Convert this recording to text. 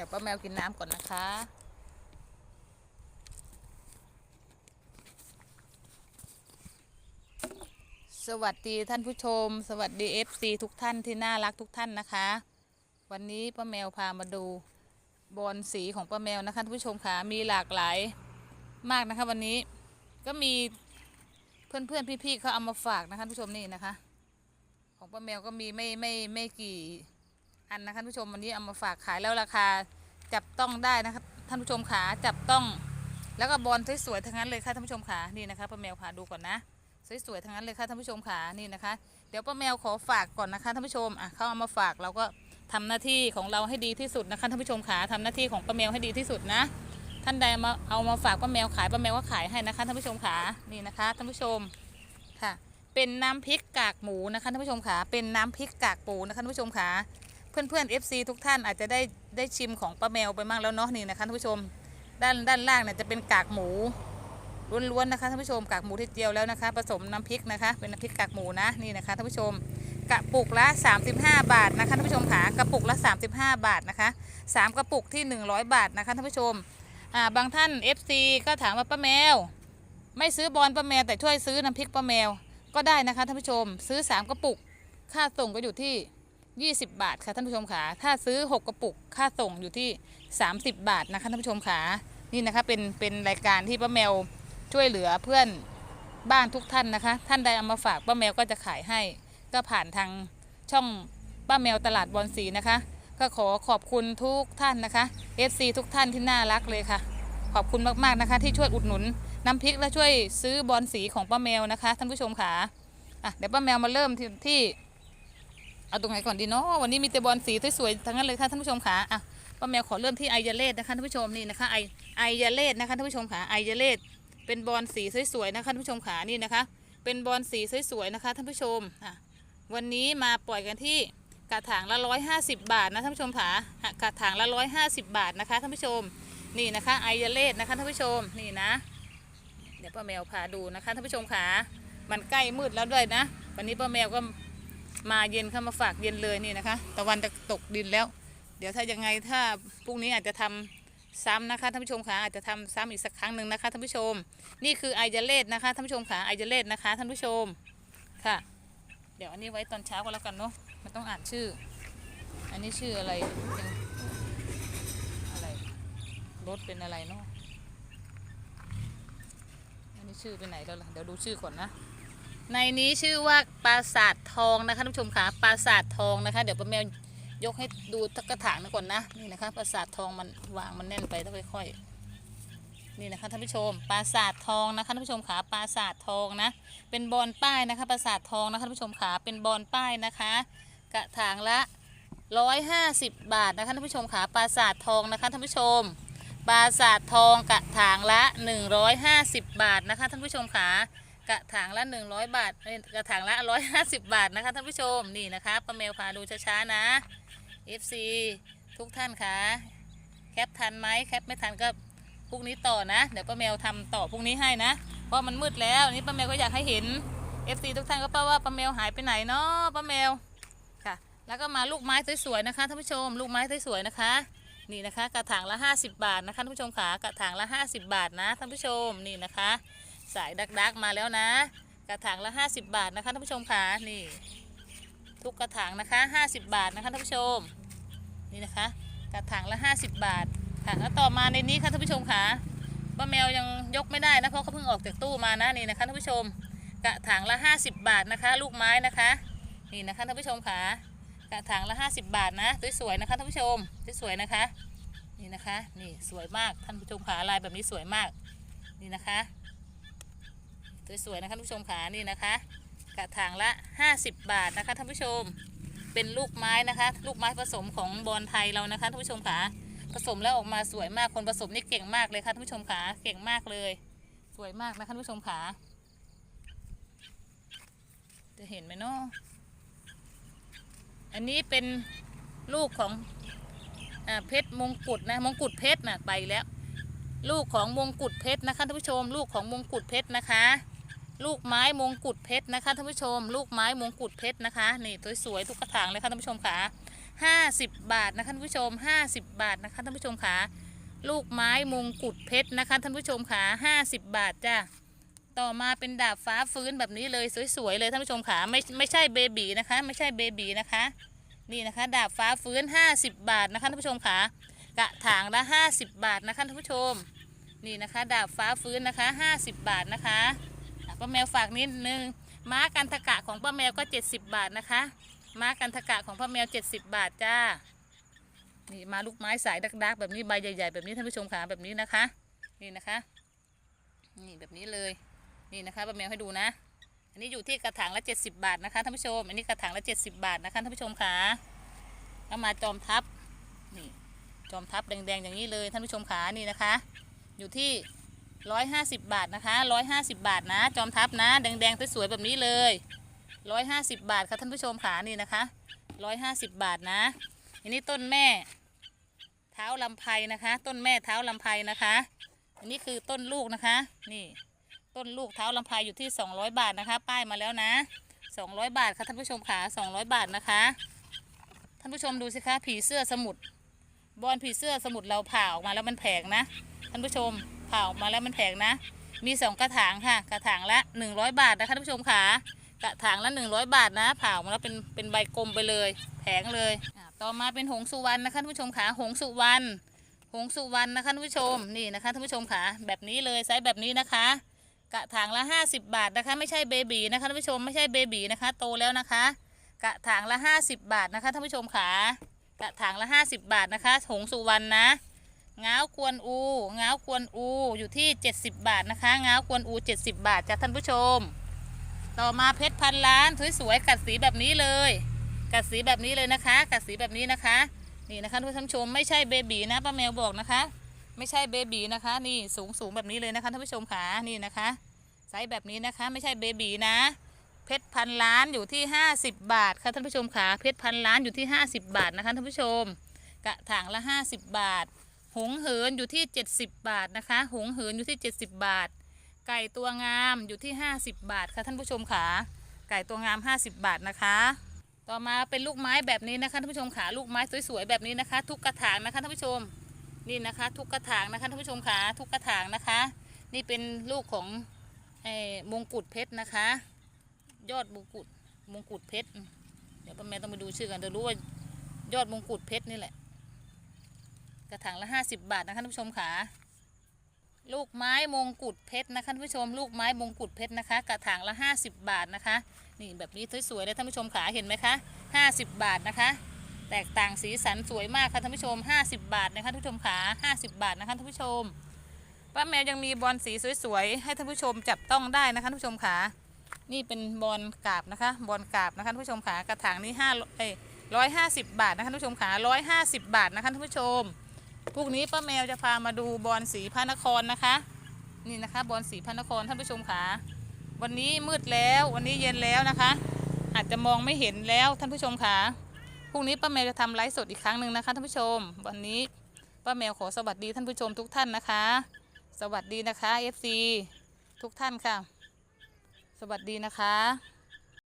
ดี๋ยวป้าแมวกินน้ำก่อนนะคะ สวัสดีท่านผู้ชม สวัสดี FC ทุกท่านที่น่ารักทุกท่านนะคะ วันนี้ป้าแมวพามาดูบอลสีของป้าแมวนะคะท่านผู้ชมค่ะมีหลากหลายมากนะคะ วันนี้ก็มีเพื่อนๆพี่ๆเขาเอามาฝากนะคะท่านผู้ชมนี่นะคะ ของป้าแมวก็มีไม่ไม่ไม่กี่ อันนะคะท่านผู้ชมวันนี้เอามาฝากขายแล้วราคาจับต้องได้นะคะท่านผู้ชมขาจับต้อง แล้วก็บอลสวยๆทั้งนั้นเลยค่ะท่านผู้ชมขานี่นะคะป้าแมวพาดูก่อนนะสวยๆทั้งนั้นเลยค่ะท่านผู้ชมขานี่นะคะ เดี๋ยวป้าแมวขอฝากก่อนนะคะท่านผู้ชมอะเขาเอามาฝากเราก็ทำหน้าที่ของเราให้ดีที่สุดนะคะท่านผู้ชมขาทำหน้าที่ของป้าแมวให้ดีที่สุดนะ ท่านใดมาเอามาฝากป้าแมวขายป้าแมวก็ขายให้นะคะท่านผู้ชมขานี่นะคะท่านผู้ชมค่ะ เป็นน้ำพริกกากหมูนะคะท่านผู้ชมขาเป็นน้ำพริกกากหมูนะคะท่านผู้ชมขา เพื่อนๆ FC ทุกท่านอาจจะได้ได้ชิมของป้าแมวไปบ้างแล้วเนาะนี่นะคะท่านผู้ชม ด้านด้านล่างเนี่ยจะเป็นกากหมูล้วนๆนะคะท่านผู้ชมกากหมูที่เจียวแล้วนะคะ ผสมน้ำพริกนะคะ เป็นน้ำพริกกากหมูนะนี่นะคะท่านผู้ชมกระปุกละ 35 บาทนะคะท่านผู้ชมขากระปุกละ 35 บาทนะคะสามกระปุกที่ 100 บาทนะคะท่านผู้ชมอ่าบางท่าน FC ก็ถามว่าป้าแมว ไม่ซื้อบอลป้าแมวแต่ช่วยซื้อน้ำพริกป้าแมวก็ได้นะคะท่านผู้ชม ซื้อ 3 กระปุก ค่าส่งก็อยู่ที่ 20 บาทค่ะท่านผู้ชมขาถ้าซื้อ 6 กระปุกค่าส่งอยู่ที่ 30 บาทนะคะท่านผู้ชมขานี่นะคะเป็นเป็นรายการที่ป้าแมวช่วยเหลือเพื่อนบ้านทุกท่านนะคะ ท่านใดเอามาฝากป้าแมวก็จะขายให้ ก็ผ่านทางช่องป้าแมวตลาดบอลสีนะคะ ก็ขอขอบคุณทุกท่านนะคะ FC ทุกท่านที่น่ารักเลยค่ะ ขอบคุณมากๆนะคะ ที่ช่วยอุดหนุนน้ำพริกและช่วยซื้อบอลสีของป้าแมวนะคะ ท่านผู้ชมค่ะอะเดี๋ยวป้าแมวมาเริ่มที่ที่ เอาตรงไหนก่อนดีเนาะวันนี้มีแต่บอลสีสวยๆทั้งนั้นเลยค่ะท่านผู้ชมค่ะอะป้าแมวขอเริ่มที่ไอยาเลสนะคะท่านผู้ชมนี่นะคะไอไอยาเลสนะคะท่านผู้ชมค่ะไอยาเลสเป็นบอลสีสวยๆนะคะท่านผู้ชมขานี่นะคะ เป็นบอลสีสวยๆนะคะท่านผู้ชมอะวันนี้มาปล่อยกันที่กระถางละร้อยห้าสิบบาทนะท่านผู้ชมขากระถางละร้อยห้าสิบบาทนะคะท่านผู้ชมนี่นะคะไอยาเลสนะคะท่านผู้ชมนี่นะ เดี๋ยวป้าแมวพาดูนะคะท่านผู้ชมขามันใกล้มืดแล้วด้วยนะ วันนี้ป้าแมวก็ มาเย็นเข้ามาฝากเย็นเลยนี่นะคะ ตะวันจะตกดินแล้ว เดี๋ยวถ้ายังไงถ้าพรุ่งนี้อาจจะทำซ้ำนะคะท่านผู้ชมค่ะอาจจะทำซ้ำอีกสักครั้งหนึ่งนะคะท่านผู้ชม นี่คือไอเจเลตนะคะท่านผู้ชมค่ะไอเจเลตนะคะท่านผู้ชมค่ะ เดี๋ยวอันนี้ไว้ตอนเช้าก็แล้วกันเนาะมันต้องอ่านชื่อ อันนี้ชื่ออะไรเป็นอะไรรถเป็นอะไรเนาะอันนี้ชื่อเป็นไหนแล้วล่ะเดี๋ยวดูชื่อก่อนนะ ในนี้ชื่อว่าปราสาททองนะคะท่านผู้ชมค่ะปราสาททองนะคะ เดี๋ยวป้าแมวยกให้ดูตะกระถางนะก่อนนะนี่นะคะปราสาททองมันวางมันแน่นไปต้องค่อยๆนี่นะคะท่านผู้ชมปราสาททองนะคะท่านผู้ชมขาปราสาททองนะ เป็นบอลป้ายนะคะปราสาททองนะคะท่านผู้ชมขาเป็นบอลป้ายนะคะ กระถางละร้อยห้าสิบบาทนะคะท่านผู้ชมขาปราสาททองนะคะท่านผู้ชมปราสาททองกระถางละ150บาทนะคะท่านผู้ชมขา กระถางละ100บาทเอ้ยกระถางละ150บาทนะคะท่านผู้ชมนี่นะคะป้าเมลพาดูช้าๆนะ FC ทุกท่านคะแคปทันไหมแคปไม่ทันก็พรุ่งนี้ต่อนะเดี๋ยวป้าเมลทำต่อพรุ่งนี้ให้นะเพราะมันมืดแล้วนี่ป้าเมลก็อยากให้เห็น FC ทุกท่านก็ป้าว่าป้าเมลหายไปไหนเนาะป้าเมลค่ะ แล้วก็มาลูกไม้สวยๆนะคะท่านผู้ชม ลูกไม้สวยๆนะคะนี่นะคะกระถางละ 50 บาทนะคะท่านผู้ชมขากระถางละ 50 บาทนะท่านผู้ชมนี่นะคะ สายดักดักๆมาแล้วนะ กระถางละ 50 บาทนะคะท่านผู้ชมขานี่ทุกกระถางนะคะ 50 บาทนะคะท่านผู้ชมนี่นะคะ กระถางละ 50 บาทค่ะแล้วต่อมาในนี้ค่ะท่านผู้ชมค่ะป้าแมวยังยกไม่ได้นะเพราะเขาเพิ่งออกจากตู้มานะนี่นะคะท่านผู้ชม กระถางละ 50 บาทนะคะ ลูกไม้นะคะนี่นะคะท่านผู้ชมค่ะกระถางละ 50 บาทนะสวยๆนะคะท่านผู้ชมสวยๆนะคะ นี่นะคะ นี่สวยมากท่านผู้ชมขาลายแบบนี้สวยมาก นี่นะคะ สวยๆนะคะท่านผู้ชมขานี่นะคะ กระถางละ 50 บาทนะคะท่านผู้ชม เป็นลูกไม้นะคะ ลูกไม้ผสมของบอลไทยเรานะคะท่านผู้ชมขาผสมแล้วออกมาสวยมากคนผสมนี่เก่งมากเลยค่ะท่านผู้ชมขาเก่งมากเลย สวยมากนะคะท่านผู้ชมขาจะเห็นไหมเนาะอันนี้เป็นลูกของอเพชรมงกุฎนะมงกุฎเพชรนะไปแล้ว ลูกของมงกุฎเพชรนะคะท่านผู้ชม ลูกของมงกุฎเพชรนะคะ ลูกไม้มงกุฎเพชรนะคะท่านผู้ชม ลูกไม้มงกุฎเพชรนะคะนี่สวยๆทุกกระถางเลยค่ะท่านผู้ชมค่ะ50บาทนะคะท่านผู้ชม50บาทนะคะท่านผู้ชมขาลูกไม้มงกุฎเพชรนะคะท่านผู้ชมขา50บาทจ้ะต่อมาเป็นดาบฟ้าฟื้นแบบนี้เลยสวยๆเลยท่านผู้ชมขาไม่ไม่ใช่เบบีนะคะ ไม่ใช่เบบีนะคะนี่นะคะ ดาบฟ้าฟื้น 50 บาทนะคะท่านผู้ชมขากระถางละ 50 บาทนะคะท่านผู้ชม นี่นะคะ ดาบฟ้าฟื้นนะคะ 50 บาทนะคะ ป้าแมวฝากนิดนึงม้ากันทกะของป้าแมวก็ 70 บาทนะคะม้ากันทกะของป้าแมว 70 บาทจ้านี่มาลูกไม้สายดักๆ แบบนี้ใบใหญ่ ๆ แบบนี้ท่านผู้ชมขาแบบนี้นะคะนี่นะคะ นี่แบบนี้เลยนี่นะคะป้าแมวให้ดูนะ อันนี้อยู่ที่กระถางละ 70 บาทนะคะท่านผู้ชม อันนี้กระถางละ 70 บาทนะคะท่านผู้ชมขาแล้วมาจอมทับนี่จอมทับแดงๆอย่างนี้เลยท่านผู้ชมขานี่นะคะ อยู่ที่ ร้อยห้าสิบบาทนะคะร้อยห้าสิบบาทนะ จอมทับนะ แดงๆสวยๆแบบนี้เลยร้อยห้าสิบบาทค่ะท่านผู้ชมขานี่นะคะร้อยห้าสิบบาทนะอันนี้ต้นแม่ เท้าลำไพนะคะ ต้นแม่เท้าลำไพนะคะ อันนี้คือต้นลูกนะคะ นี่ ต้นลูกเท้าลำไพอยู่ที่200บาทนะคะ ป้ายมาแล้วนะ200บาทค่ะท่านผู้ชมขา200บาทนะคะ ท่านผู้ชมดูสิคะผีเสื้อสมุทรบอลผีเสื้อสมุทรเราผ่าออกมาแล้วมันแผงนะท่านผู้ชม ผ่าออกมาแล้วมันแผงนะ มีสองกระถางค่ะ กระถางละ100บาทนะคะท่านผู้ชมขากระถางละ100บาทนะ ผ่าออกมาแล้วเป็นเป็นใบกลมไปเลยแผงเลยต่อมาเป็นหงสุวรรณนะคะท่านผู้ชมขาหงสุวรรณหงสุวรรณนะคะท่านผู้ชมนี่นะคะท่านผู้ชมขาแบบนี้เลยไซส์แบบนี้นะคะ กระถางละ50 บาทนะคะ ไม่ใช่เบบีนะคะท่านผู้ชมไม่ใช่เบบีนะคะ โตแล้วนะคะ กระถางละ 50 บาทนะคะท่านผู้ชมขากระถางละ 50 บาทนะคะ หงสุวรรณนะ ง้าวกวนอูง้าวกวนอูอยู่ที่ 70 บาทนะคะง้าวกวนอู 70 บาทจ้ะท่านผู้ชม ต่อมาเพชรพันล้านสวยๆกัดสีแบบนี้เลย กัดสีแบบนี้เลยนะคะ กัดสีแบบนี้นะคะ นี่นะคะท่านผู้ชมไม่ใช่เบบีนะป้าแมวบอกนะคะ ไม่ใช่เบบีนะคะ นี่สูงสูงแบบนี้เลยนะคะท่านผู้ชมขานี่นะคะไซส์แบบนี้นะคะไม่ใช่เบบีนะ เพชรพันล้านอยู่ที่ 50 บาทค่ะท่านผู้ชมขาเพชรพันล้านอยู่ที่ 50 บาทนะคะท่านผู้ชม กระถางละ 50 บาท หงเหินอยู่ที่ 70 บาทนะคะ หงเหินอยู่ที่ 70 บาท ไก่ตัวงามอยู่ที่ 50 บาทค่ะท่านผู้ชมขาไก่ตัวงาม 50 บาทนะคะ ต่อมาเป็นลูกไม้แบบนี้นะคะท่านผู้ชมขาลูกไม้สวยๆแบบนี้นะคะ ทุกกระถางนะคะท่านผู้ชมนี่นะคะ ทุกกระถางนะคะท่านผู้ชมขาทุกกระถางนะคะ นี่เป็นลูกของมงกุฎเพชรนะคะ ยอดมงกุฎมงกุฎเพชรเดี๋ยวป้าแม่ต้องไปดูชื่อกันเดี๋ยวรู้ว่ายอดมงกุฎเพชรนี่แหละ กระถางละห้าสิบบาทนะคะท่านผู้ชมขาลูกไม้มงกุฎเพชรนะคะท่านผู้ชม ลูกไม้มงกุฎเพชรนะคะ กระถางละห้าสิบบาทนะคะ นี่แบบนี้สวยๆเลยท่านผู้ชมขาเห็นไหมคะห้าสิบบาทนะคะ แตกต่างสีสันสวยมากค่ะท่านผู้ชม 50 บาทนะคะท่านผู้ชมขา50 บาทนะคะท่านผู้ชมป้าแมวยังมีบอลสีสวยๆให้ท่านผู้ชมจับต้องได้นะคะท่านผู้ชมขานี่เป็นบอลกาบนะคะบอลกาบนะคะท่านผู้ชมขากระถางนี้ห้าเอ้ร้อยห้าสิบบาทนะคะท่านผู้ชมขาร้อยห้าสิบบาทนะคะท่านผู้ชม พรุ่งนี้ป้าแมวจะพามาดูบอลสีพระนครนะคะ นี่นะคะบอลสีพระนครท่านผู้ชมขาวันนี้มืดแล้ววันนี้เย็นแล้วนะคะ อาจจะมองไม่เห็นแล้วท่านผู้ชมขาพรุ่งนี้ป้าแมวจะทำไลฟ์สดอีกครั้งหนึ่งนะคะท่านผู้ชม วันนี้ป้าแมวขอสวัสดีท่านผู้ชมทุกท่านนะคะ สวัสดีนะคะ FC ทุกท่านค่ะ สวัสดีนะคะ